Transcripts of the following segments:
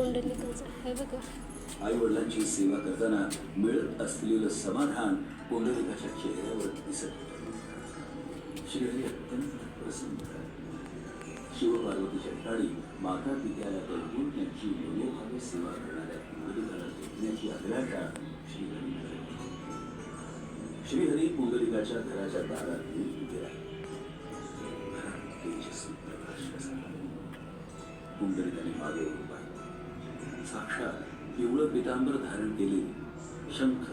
पुंडलिकाचं हे बघा. आई वडिलांची सेवा करताना मिळत असलेलं समाधान पुंडलिकाच्या चेहऱ्यावर दिसत होतं. श्रीहरी अत्यंत प्रसन्न. शिवपार्वतीच्या ठाणी माता पित्याला कल्पून त्यांची मनोभावे सेवा करणाऱ्या पुंडलिकाला भेटण्याची अभिलाषा श्रीहरी श्रीहरी पुंडलिकाच्या घराच्या दारात येऊन उभे राहिले. तेजस्वी प्रकाश पुंडलिकाने मागे वळून साक्षात पिवळं पितांबर धारण केलेली शंख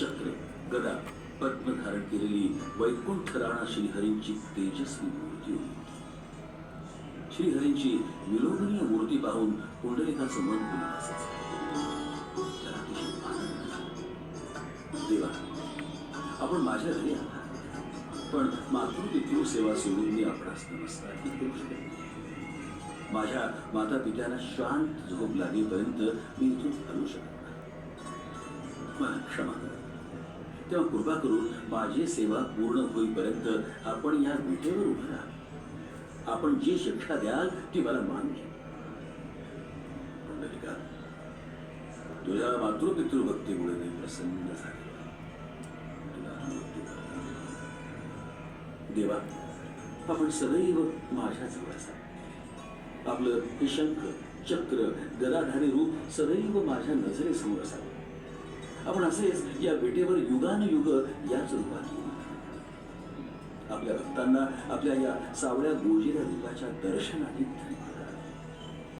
चक्र गदा पद्म धारण केलेली वैकुंठ राणा श्रीहरींची तेजस्वी मूर्ती होती. श्रीहरींची विलोभनीय मूर्ती पाहून पुंडलिकाचं मन पुन्हा देवा आपण माझ्या घरी आला पण मातृपितृ सेवा सोडून मी आपणास नमस्कार करू शकत नाही. माझ्या माता पित्यांना शांत झोप लागेपर्यंत मी इथून हलू शकत मला क्षमा करा. तेव्हा कृपा करून माझी सेवा पूर्ण होईपर्यंत आपण या विठेवर उभं राहा. आपण जी शिक्षा द्याल ती मला मान्य पुंडलिका तुझ्या मातृपितृभक्तीमुळे मी प्रसन्न झाले. तुला देवा आपण सदैव माझ्या जवळ असावं. आपलं हे शंख चक्र गदाधारी रूप सदैव माझ्या नजरेसमोर असावं. आपण असेच या विटेवर युगानुयुग याच रूपात येऊ. आपल्या भक्तांना आपल्या या सावळ्या गोजिऱ्या रूपाच्या दर्शनाने धन्यवाद.